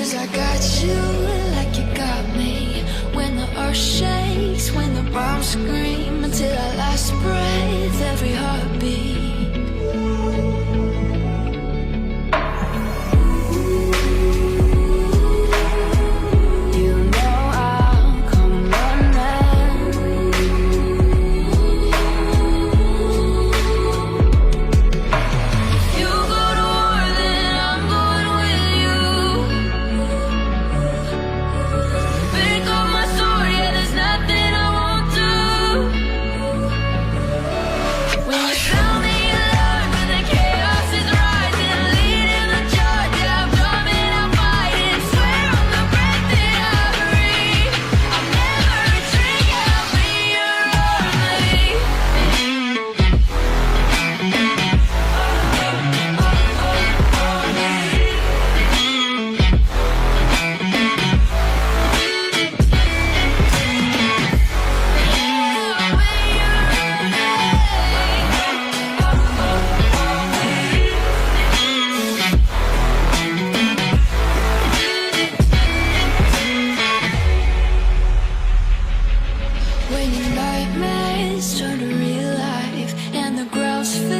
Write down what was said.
Cause I got you like you got me. When the earth shakes, when the bombs scream Until our last breath, every heartbeat. when your nightmares turn to real life and the ground's filled